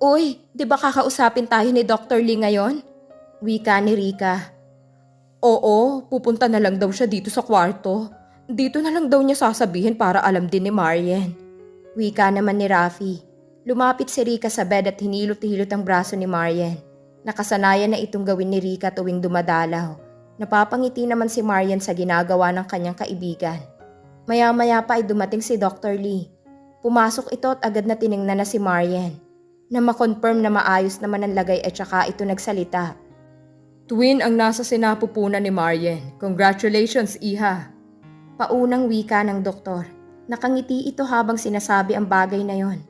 Uy, di ba kakausapin tayo ni Dr. Lee ngayon? Wika ni Rika. Oo, pupunta na lang daw siya dito sa kwarto. Dito na lang daw niya sasabihin para alam din ni Marian. Wika naman ni Rafi. Lumapit si Rika sa bed at hinilot-hilot ang braso ni Marian. Nakasanayan na itong gawin ni Rika tuwing dumadalaw. Napapangiti naman si Marian sa ginagawa ng kanyang kaibigan. Maya-maya pa ay dumating si Dr. Lee. Pumasok ito at agad na tiningnan na si Marian. Na makonfirm na maayos naman ang lagay at saka ito nagsalita. Twin ang nasa sinapupunan ni Marian. Congratulations, Iha. Paunang wika ng doktor. Nakangiti ito habang sinasabi ang bagay na yon.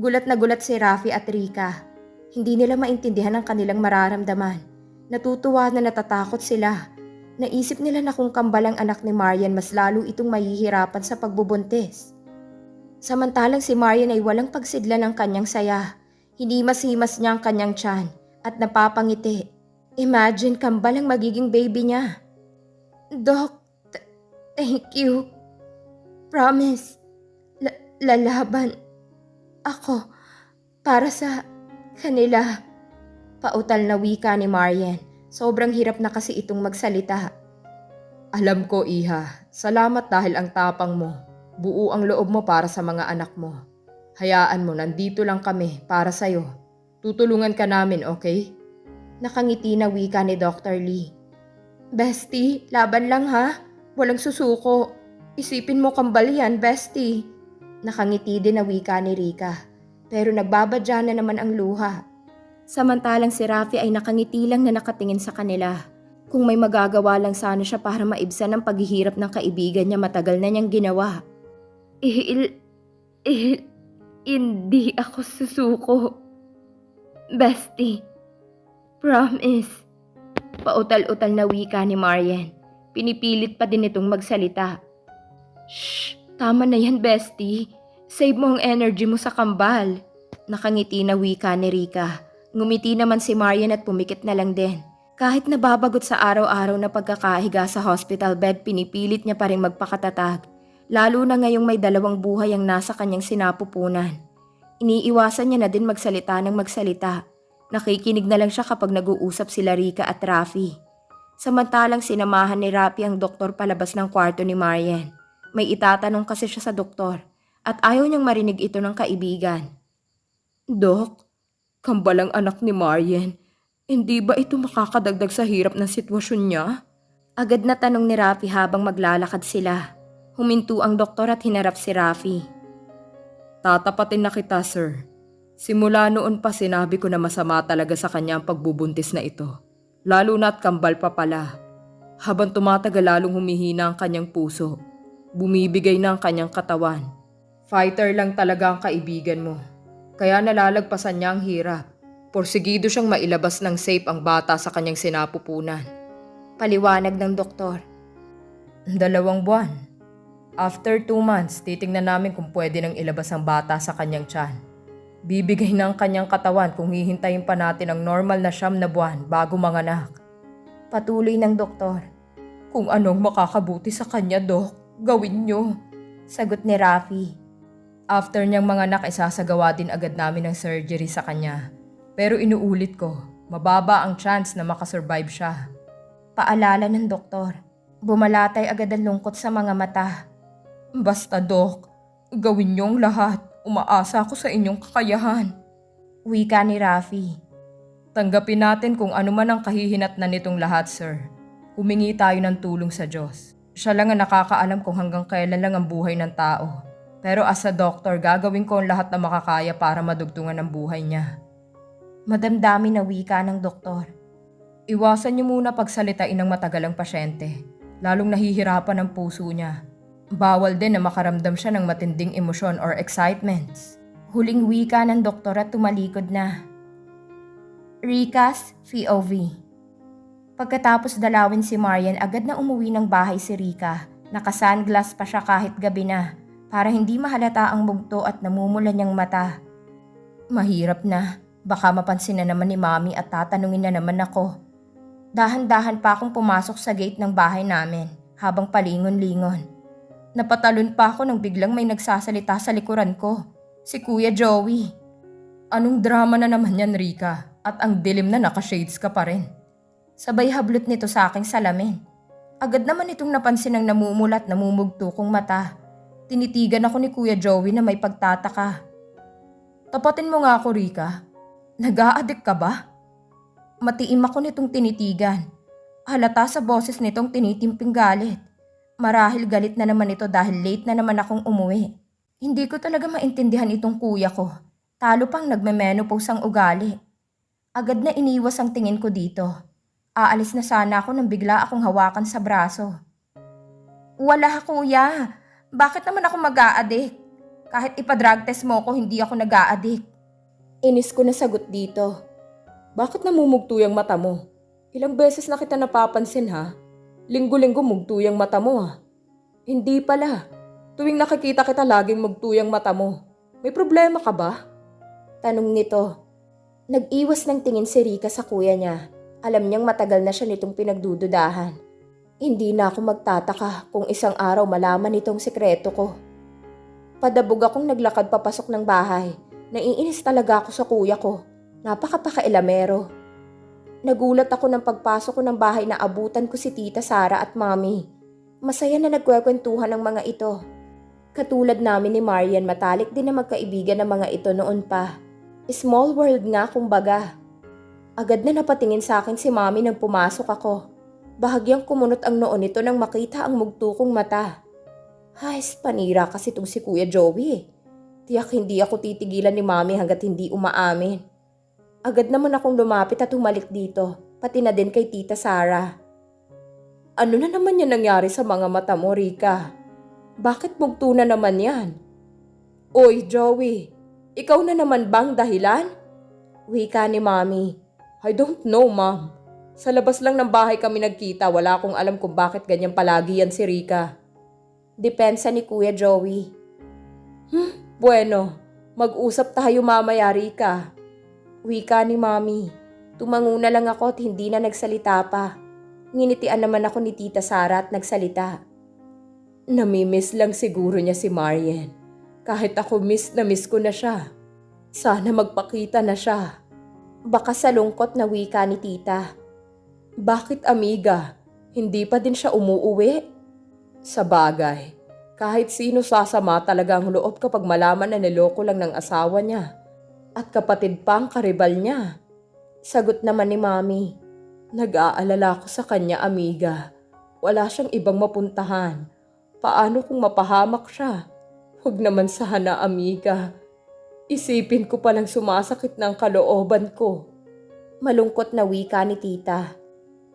Gulat na gulat si Rafi at Rika. Hindi nila maintindihan ang kanilang mararamdaman. Natutuwa na natatakot sila. Naisip nila na kung kambalang anak ni Marian mas lalo itong mahihirapan sa pagbubuntis. Samantalang si Marian ay walang pagsidla ng kanyang saya. Hinimas-himas niya ang kanyang tiyan at napapangiti. Imagine kambal ang magiging baby niya. Doc, th- thank you. Promise, la- lalaban ako para sa kanila. Pautal na wika ni Marian. Sobrang hirap na kasi itong magsalita. Alam ko, Iha. Salamat dahil ang tapang mo. Buo ang loob mo para sa mga anak mo. Hayaan mo, nandito lang kami para sa'yo. Tutulungan ka namin, okay? Nakangiti na wika ni Dr. Lee. Bestie, laban lang ha. Walang susuko. Isipin mo kambal yan, Bestie. Nakangiti din na wika ni Rika. Pero nagbabadya na naman ang luha. Samantalang si Rafi ay nakangiti lang na nakatingin sa kanila. Kung may magagawa lang sana siya para maibsan ang paghihirap ng kaibigan niya matagal na niyang ginawa. Il... Il... Hindi ako susuko. Bestie. Promise. Pautal-utal na wika ni Marian. Pinipilit pa din itong magsalita. Shh! Tama na yan, bestie. Save mo ang energy mo sa kambal. Nakangiti na wika ni Rika. Ngumiti naman si Marian at pumikit na lang din. Kahit nababagot sa araw-araw na pagkakahiga sa hospital bed, pinipilit niya pa rin magpakatatag. Lalo na ngayong may dalawang buhay ang nasa kanyang sinapupunan. Iniiwasan niya na din magsalita ng magsalita. Nakikinig na lang siya kapag nag-uusap sila Rika at Rafi. Samantalang sinamahan ni Rafi ang doktor palabas ng kwarto ni Marian. May itatanong kasi siya sa doktor at ayaw niyang marinig ito ng kaibigan. Dok, kambalang anak ni Marian. Hindi ba ito makakadagdag sa hirap ng sitwasyon niya? Agad na tanong ni Rafi habang maglalakad sila. Huminto ang doktor at hinarap si Rafi. Tatapatin na kita, sir. Simula noon pa sinabi ko na masama talaga sa kanya ang pagbubuntis na ito. Lalo na't kambal pa pala. Habang tumatagal lalong humihina ang kanyang puso, bumibigay na ang kanyang katawan. Fighter lang talaga ang kaibigan mo. Kaya nalalagpasan niya ang hirap. Porsigido siyang mailabas ng safe ang bata sa kanyang sinapupunan. Paliwanag ng doktor. Dalawang buwan. After two months, titingnan namin kung pwede nang ilabas ang bata sa kanyang tiyan. Bibigay na ang kanyang katawan kung hihintayin pa natin ang normal na siyam na buwan bago manganak. Patuloy ng doktor. Kung anong makakabuti sa kanya, Dok, gawin niyo. Sagot ni Rafi. After niyang manganak, isasagawa din agad namin ang surgery sa kanya. Pero inuulit ko, mababa ang chance na makasurvive siya. Paalala ng doktor. Bumalatay agad ang lungkot sa mga mata. Basta, Dok, gawin niyong lahat. Umaasa ako sa inyong kakayahan. Wika ni Rafi. Tanggapin natin kung ano man ang kahihinatnan nitong lahat, sir. Humingi tayo ng tulong sa Diyos. Siya lang ang nakakaalam kung hanggang kailan lang ang buhay ng tao. Pero as a doctor, gagawin ko ang lahat na makakaya para madugtungan ang buhay niya. Madamdami na wika ng doktor. Iwasan niyo muna pagsalitain ng matagalang pasyente. Lalong nahihirapan ang puso niya. Bawal din na makaramdam siya ng matinding emosyon or excitements. Huling wika ng doktor at tumalikod na. Rika's POV Pagkatapos dalawin si Marian, agad na umuwi ng bahay si Rika. Naka-sunglass pa siya kahit gabi na para hindi mahalata ang bugto at namumula niyang mata. Mahirap na. Baka mapansin na naman ni Mami at tatanungin na naman ako. Dahan-dahan pa akong pumasok sa gate ng bahay namin habang palingon-lingon. Napatalon pa ako nang biglang may nagsasalita sa likuran ko. Si Kuya Joey. Anong drama na naman yan, Rika? At ang dilim na naka-shades ka pa rin. Sabay hablot nito sa aking salamin. Agad naman itong napansin ng namumulat namumugto kong mata. Tinitigan ako ni Kuya Joey na may pagtataka. Tapatin mo nga ako, Rika. Nag-a-addict ka ba? Matiim ako nitong tinitigan. Halata sa boses nitong tinitimping galit. Marahil galit na naman ito dahil late na naman akong umuwi. Hindi ko talaga maintindihan itong kuya ko. Talo pang nagme-menopause ang ugali. Agad na iniwas ang tingin ko dito. Aalis na sana ako nang bigla akong hawakan sa braso. Wala kuya. Bakit naman ako mag-a-addict? Kahit ipa-drug test mo ko, hindi ako nag-a-addict. Inis ko na sagot dito. Bakit namumugto yung mata mo? Ilang beses na kita napapansin ha? Linggo-linggo mugto yung mata mo ha? Hindi pala. Tuwing nakikita kita laging mugto yung mata mo. May problema ka ba? Tanong nito. Nag-iwas ng tingin si Rika sa kuya niya. Alam niyang matagal na siya nitong pinagdududahan. Hindi na ako magtataka kung isang araw malaman itong sekreto ko. Padabog akong naglakad papasok ng bahay. Naiinis talaga ako sa kuya ko. Napakapakailamero. Nagulat ako ng pagpasok ko ng bahay na abutan ko si Tita Sara at Mami. Masaya na nagkwekwentuhan ng mga ito. Katulad namin ni Marian, matalik din na magkaibigan ng mga ito noon pa. Small world nga kumbaga. Agad na napatingin sa akin si Mami nang pumasok ako. Bahagyang kumunot ang noon nito nang makita ang mugto kong mata. Ay, panira kasi itong si Kuya Joey eh. Tiyak hindi ako titigilan ni Mami hanggat hindi umaamin. Agad naman akong lumapit at humalik dito, pati na din kay Tita Sara. Ano na naman yan nangyari sa mga mata mo, Rika? Bakit mugto na naman yan? Oy, Joey, ikaw na naman bang dahilan? Wika ni Mami. I don't know, Mom. Sa labas lang ng bahay kami nagkita, wala akong alam kung bakit ganyan palagi yan si Rika. Depensa ni Kuya Joey. Hmm, bueno. Mag-usap tayo mamaya, Rika. Wika ni Mami. Tumango na lang ako at hindi na nagsalita pa. Nginitian naman ako ni Tita Sara at nagsalita. Namimiss lang siguro niya si Marian. Kahit ako miss na miss ko na siya. Sana magpakita na siya. Baka sa lungkot na wika ni Tita. Bakit amiga? Hindi pa din siya umuuwi? Sa bagay, kahit sino sasama talaga ang loob kapag malaman na niloko lang ng asawa niya. At kapatid pa ang karibal niya. Sagot naman ni Mami. Nag-aalala ako sa kanya, amiga. Wala siyang ibang mapuntahan. Paano kung mapahamak siya? Huwag naman sana, amiga. Isipin ko palang sumasakit ng kalooban ko. Malungkot na wika ni tita.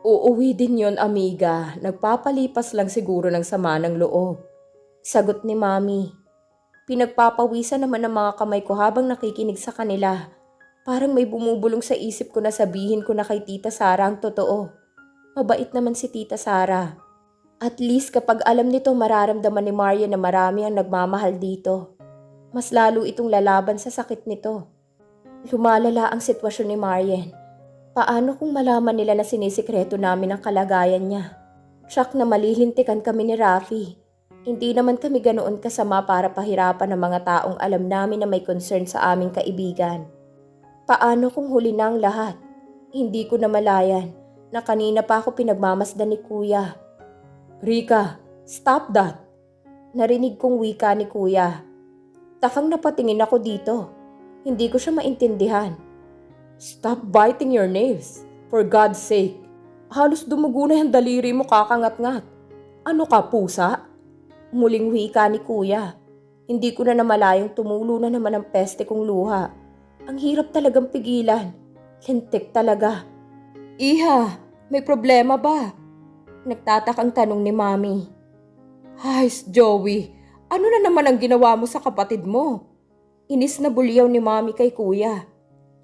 Uuwi din yon amiga. Nagpapalipas lang siguro ng sama ng loob. Sagot ni mami. Pinagpapawisan naman ng mga kamay ko habang nakikinig sa kanila. Parang may bumubulong sa isip ko na sabihin ko na kay Tita Sara ang totoo. Mabait naman si Tita Sara. At least kapag alam nito mararamdaman ni Maria na marami ang nagmamahal dito. Mas lalo itong lalaban sa sakit nito. Lumalala ang sitwasyon ni Marian. Paano kung malaman nila na sinisikreto namin ang kalagayan niya? Tsak na malilintikan kami ni Rafi. Hindi naman kami ganoon kasama para pahirapan ng mga taong alam namin na may concern sa aming kaibigan. Paano kung huli na ang lahat? Hindi ko na malayan na kanina pa ako pinagmamasdan ni kuya. Rika, stop that! Narinig kong wika ni kuya. Takang napatingin ako dito. Hindi ko siya maintindihan. Stop biting your nails. For God's sake. Halos dumugo na yung daliri mo kakangat-ngat. Ano ka, pusa? Muling wika ni kuya. Hindi ko na namalayang tumulo na naman ang peste kong luha. Ang hirap talagang pigilan. Lintik talaga. Iha, may problema ba? Nagtatakang tanong ni Mami. Ay, Joey, ano na naman ang ginawa mo sa kapatid mo? Inis na bulyaw ni Mami kay Kuya.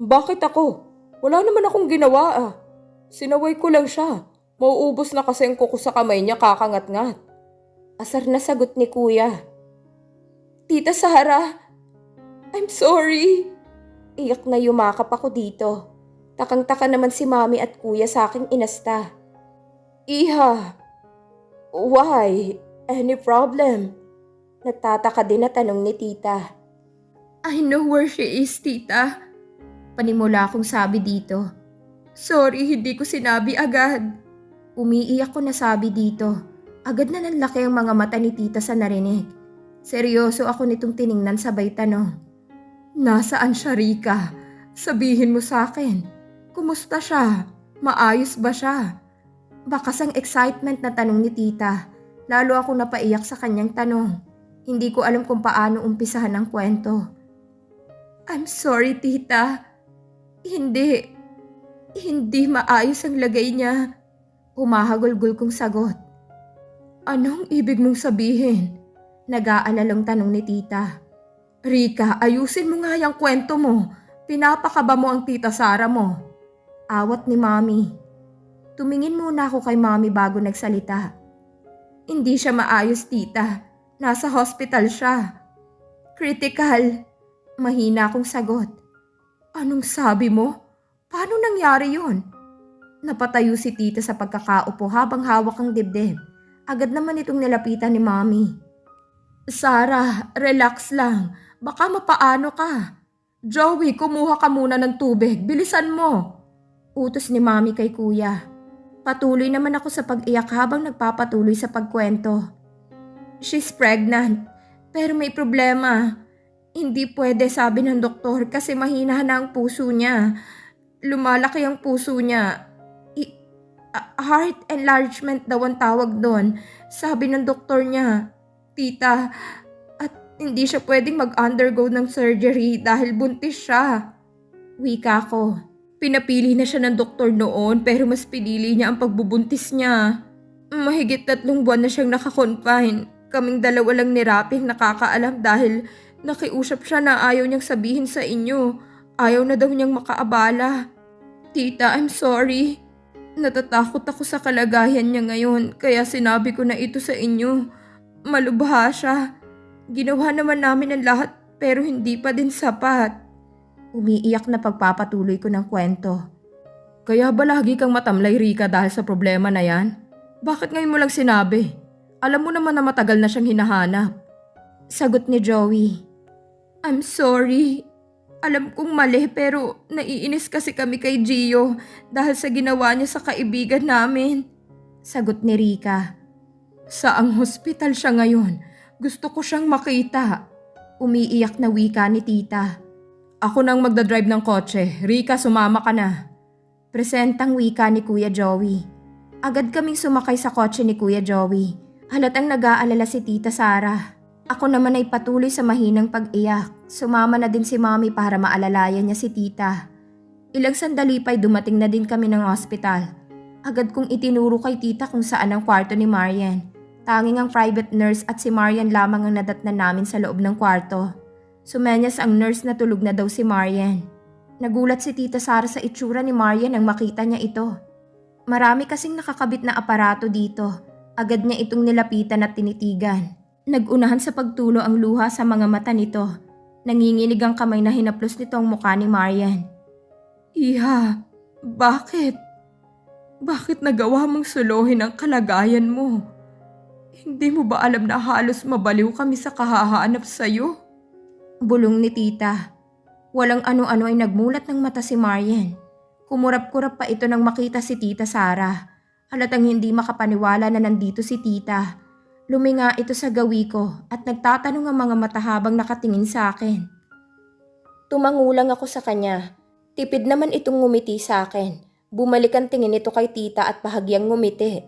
Bakit ako? Wala naman akong ginawa ah. Sinaway ko lang siya. Mauubos na kasi ang kuko sa kamay niya kakangat-ngat. Asar na sagot ni Kuya. Tita Sara, I'm sorry. Iyak na yumakap ako dito. Takang-taka naman si Mami at Kuya sa aking inasta. Iha, why? Any problem? Nagtataka din na tanong ni Tita. I know where she is, Tita. Panimula akong sabi dito. Sorry, hindi ko sinabi agad. Umiiyak ko na sabi dito. Agad na nanlaki ang mga mata ni tita sa narinig. Seryoso ako nitong tiningnan sabay tanong. Nasaan siya, Rika? Sabihin mo sa akin. Kumusta siya? Maayos ba siya? Bakas ang excitement na tanong ni tita. Lalo ako napaiyak sa kanyang tanong. Hindi ko alam kung paano umpisahan ang kwento. I'm sorry, tita. Hindi. Hindi maayos ang lagay niya. Humahagulgul kong sagot. Anong ibig mong sabihin? Nag-aalalang tanong ni tita. Rika, ayusin mo nga yung kwento mo. Pinapakaba mo ang tita Sara mo. Awat ni mami. Tumingin muna ako kay mami bago nagsalita. Hindi siya maayos tita. Nasa hospital siya. Critical. Mahina akong sagot. Anong sabi mo? Paano nangyari yon? Napatayo si tita sa pagkakaupo habang hawak ang dibdib. Agad naman itong nilapitan ni mami. Sarah, relax lang. Baka mapaano ka. Joey, kumuha ka muna ng tubig. Bilisan mo. Utos ni mami kay kuya. Patuloy naman ako sa pag-iyak habang nagpapatuloy sa pagkwento. She's pregnant, pero may problema. Hindi pwede sabi ng doktor kasi mahina na ang puso niya. Lumalaki ang puso niya. Heart enlargement daw ang tawag doon. Sabi ng doktor niya. Tita, at hindi siya pwedeng mag-undergo ng surgery dahil buntis siya. Wika ko. Pinapili na siya ng doktor noon pero mas pinili niya ang pagbubuntis niya. Mahigit tatlong buwan na siyang nakakonfine. Kaming dalawa lang ni Raping nakakaalam dahil nakiusap siya na ayaw niyang sabihin sa inyo. Ayaw na daw niyang makaabala. Tita, I'm sorry. Natatakot ako sa kalagayan niya ngayon kaya sinabi ko na ito sa inyo. Malubha siya. Ginawa naman namin ang lahat pero hindi pa din sapat. Umiiyak na pagpapatuloy ko ng kwento. Kaya ba lagi kang matamlay, Rika, dahil sa problema na yan? Bakit ngayon mo lang sinabi? Alam mo naman na matagal na siyang hinahanap. Sagot ni Joey. I'm sorry. Alam kong mali pero naiinis kasi kami kay Gio dahil sa ginawa niya sa kaibigan namin. Sagot ni Rika. Saang hospital siya ngayon? Gusto ko siyang makita. Umiiyak na wika ni tita. Ako nang magdadrive ng kotse. Rika, sumama ka na. Presentang wika ni Kuya Joey. Agad kaming sumakay sa kotse ni Kuya Joey. Halatang nag-aalala si Tita Sara. Ako naman ay patuloy sa mahinang pag-iyak. Sumama na din si Mami para maalalayan niya si Tita. Ilang sandali pa'y dumating na din kami ng ospital. Agad kong itinuro kay Tita kung saan ang kwarto ni Marian. Tanging ang private nurse at si Marian lamang ang nadatnan namin sa loob ng kwarto. Sumenyas ang nurse na tulog na daw si Marian. Nagulat si Tita Sara sa itsura ni Marian nang makita niya ito. Marami kasing nakakabit na aparato dito. Agad niya itong nilapitan at tinitigan. Nagunahan sa pagtulo ang luha sa mga mata nito. Nanginginig ang kamay na hinaplos nito ang mukha ni Marian. Iha, bakit? Bakit nagawa mong suluhin ang kalagayan mo? Hindi mo ba alam na halos mabaliw kami sa kahahanap sa'yo? Bulong ni tita. Walang ano-ano ay nagmulat ng mata si Marian. Kumurap-kurap pa ito nang makita si tita Sara. Halatang hindi makapaniwala na nandito si tita. Luminga ito sa gawi ko at nagtatanong ang mga mata habang nakatingin sa akin. Tumangulang ako sa kanya. Tipid naman itong ngumiti sa akin. Bumalik ang tingin nito kay tita at bahagyang ngumiti.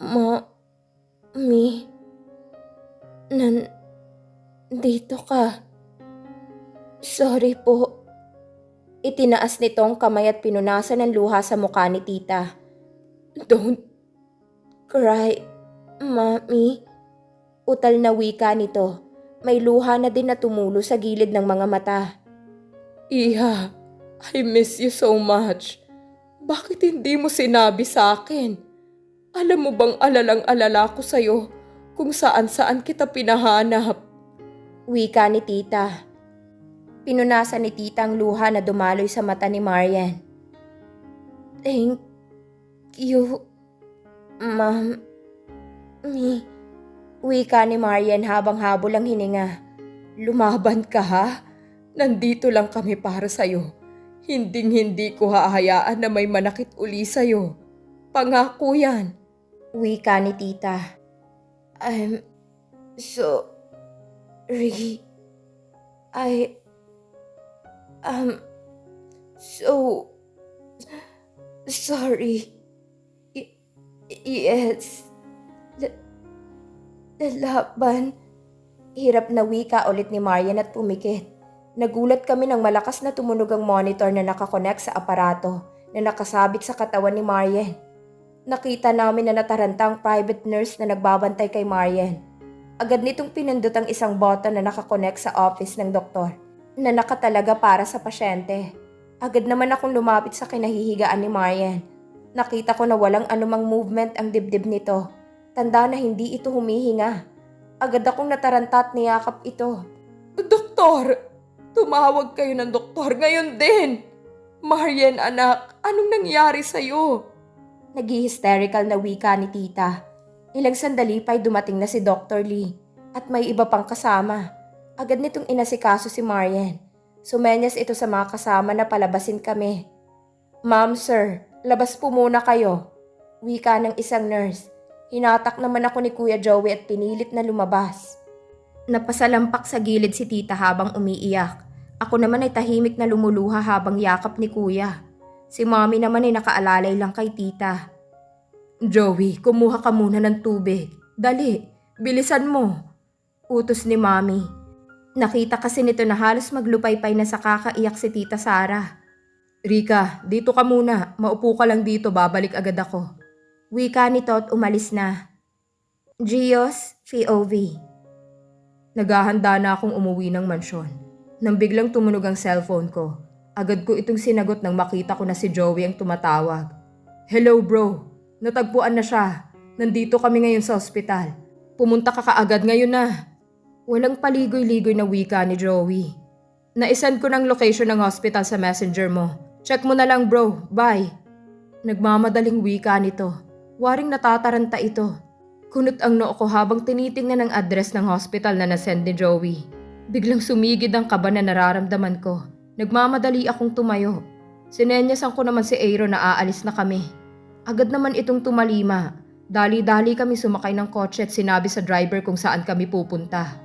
Ma... Mi... Nan... Dito ka. Sorry po. Itinaas nito ang kamay at pinunasan ng luha sa mukha ni tita. Don't cry, mami. Utal na wika nito. May luha na din na tumulo sa gilid ng mga mata. Iha, I miss you so much. Bakit hindi mo sinabi sa akin? Alam mo bang alalang alala ko sa'yo kung saan saan kita pinahanap? Wika ni tita. Pinunasan ni tita ang luha na dumaloy sa mata ni Marian. Thank you, ma'am. Mi. Wika ni Marian habang habol ang hininga. Lumaban ka ha? Nandito lang kami para sa'yo. Hinding-hindi ko hahayaan na may manakit uli sa'yo. Pangako yan. Wika ni tita. I'm so sorry. I am so sorry. Y- yes. Lalaban. Hirap na wika ulit ni Marian at pumikit. Nagulat kami nang malakas na tumunog ang monitor na nakakonect sa aparato na nakasabit sa katawan ni Marian. Nakita namin na nataranta ang private nurse na nagbabantay kay Marian. Agad nitong pinindot ang isang button na nakakonect sa office ng doktor na nakatalaga para sa pasyente. Agad naman akong lumapit sa kinahihigaan ni Marian. Nakita ko na walang anumang movement ang dibdib nito. Tanda na hindi ito humihinga. Agad akong nataranta at niyakap ito. Doktor! Tumawag kayo ng doktor ngayon din! Marian anak, anong nangyari sa'yo? Nag-hysterical na wika ni tita. Ilang sandali pa'y dumating na si Dr. Lee at may iba pang kasama. Agad nitong inasikaso si Marian. Sumenyas ito sa mga kasama na palabasin kami. Ma'am, sir, labas po muna kayo. Wika ng isang nurse. Hinatak naman ako ni Kuya Joey at pinilit na lumabas. Napasalampak sa gilid si tita habang umiiyak. Ako naman ay tahimik na lumuluha habang yakap ni kuya. Si mommy naman ay nakaalalay lang kay tita. Joey, kumuha ka muna ng tubig. Dali, bilisan mo. Utos ni mommy. Nakita kasi nito na halos maglupaypay na sa kakaiyak si tita Sara. Rika, dito ka muna. Maupo ka lang dito, babalik agad ako. Wika nito at umalis na. Gios, POV. Naghahanda na akong umuwi ng mansyon. Nang biglang tumunog ang cellphone ko, agad ko itong sinagot nang makita ko na si Joey ang tumatawag. Hello bro, natagpuan na siya. Nandito kami ngayon sa ospital. Pumunta ka kaagad ngayon na. Walang paligoy-ligoy na wika ni Joey. Naisend ko ng location ng hospital sa messenger mo. Check mo na lang bro, bye. Nagmamadaling wika nito. Waring natataranta ito. Kunot ang noo ko habang tinitingnan ang address ng hospital na nasend ni Joey. Biglang sumigid ang kaba na nararamdaman ko. Nagmamadali akong tumayo. Sinenyasan ko naman si Aaron na aalis na kami. Agad naman itong tumalima. Dali-dali kami sumakay ng kotse at sinabi sa driver kung saan kami pupunta.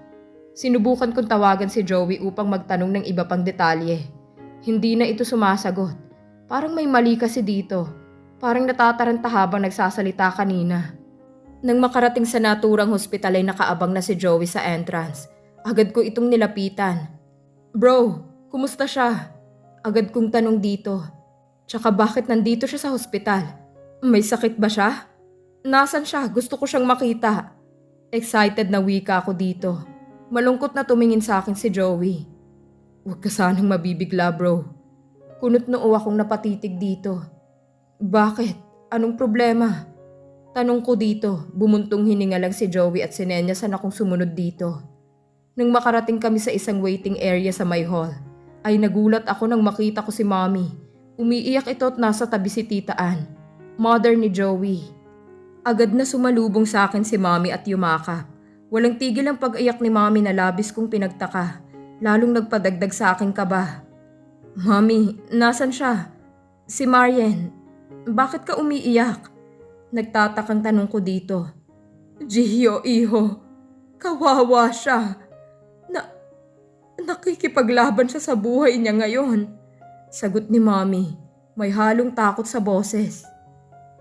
Sinubukan kong tawagan si Joey upang magtanong ng iba pang detalye. Hindi na ito sumasagot. Parang may mali kasi dito. Parang natataranta habang nagsasalita kanina. Nang makarating sa naturang hospital ay nakaabang na si Joey sa entrance. Agad ko itong nilapitan. Bro, kumusta siya? Agad kong tanong dito. Tsaka bakit nandito siya sa hospital? May sakit ba siya? Nasaan siya? Gusto ko siyang makita. Excited na wika ako dito. Malungkot na tumingin sa akin si Joey. Huwag ka sanang mabibigla bro. Kunot noo akong napatitig dito. Bakit? Anong problema? Tanong ko dito, bumuntong hininga lang si Joey at sinenyasan akong sumunod dito. Nang makarating kami sa isang waiting area sa my hall, ay nagulat ako nang makita ko si mommy. Umiiyak ito at nasa tabi si Tita Ann, mother ni Joey. Agad na sumalubong sa akin si mommy at yumakap. Walang tigil ang pag-iyak ni mommy na labis kong pinagtaka, lalong nagpadagdag sa aking kaba. Mommy, nasan siya? Si Marian. Bakit ka umiiyak? Nagtatakang tanong ko dito. Gio, iho. Kawawa siya. Na, nakikipaglaban siya sa buhay niya ngayon. Sagot ni Mommy. May halong takot sa boses.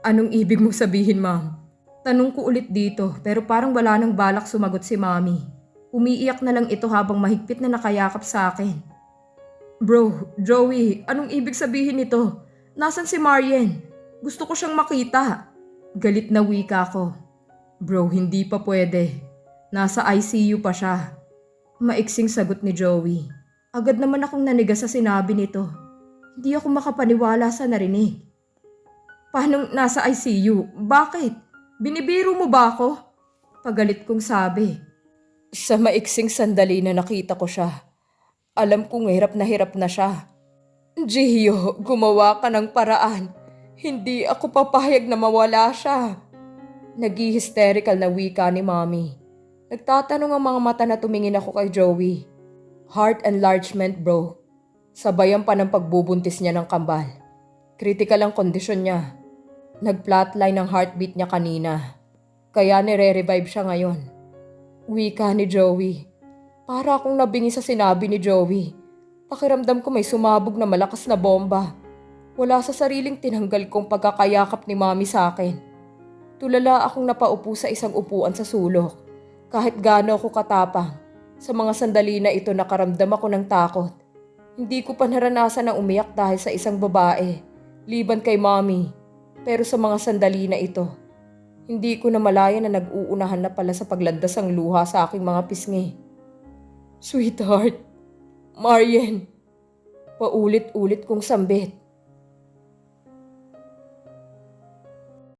Anong ibig mo sabihin, Ma'am? Tanong ko ulit dito pero parang wala nang balak sumagot si Mommy. Umiiyak na lang ito habang mahigpit na nakayakap sa akin. Bro, Joey, anong ibig sabihin nito? Nasaan si Marian? Gusto ko siyang makita. Galit na wika ko. Bro, hindi pa pwede. Nasa ICU pa siya. Maiksing sagot ni Joey. Agad naman akong naniga sa sinabi nito. Hindi ako makapaniwala sa narinig. Paano nasa ICU? Bakit? Binibiro mo ba ako? Pagalit kong sabi. Sa maiksing sandali na nakita ko siya, alam kong hirap na hirap na siya. Gio, gumawa ka ng paraan. Hindi ako papayag na mawala siya. Nag-hysterical na wika ni Mommy. Nagtatanong ang mga mata na tumingin ako kay Joey. Heart enlargement bro. Sabayan pa ng pagbubuntis niya ng kambal. Critical ang kondisyon niya. Nag-flatline ang heartbeat niya kanina. Kaya nire-revive siya ngayon. Wika ni Joey. Para akong nabingi sa sinabi ni Joey. Pakiramdam ko may sumabog na malakas na bomba. Wala sa sariling tinanggal kong pagkakayakap ni mami sa akin. Tulala akong napaupo sa isang upuan sa sulok. Kahit gaano ako katapang, sa mga sandali na ito nakaramdam ako ng takot. Hindi ko pa naranasan ang umiyak dahil sa isang babae, liban kay mami. Pero sa mga sandali na ito, hindi ko na malaya na nag-uunahan na pala sa paglandas ang luha sa aking mga pisngi. Sweetheart, Marian, paulit-ulit kong sambit.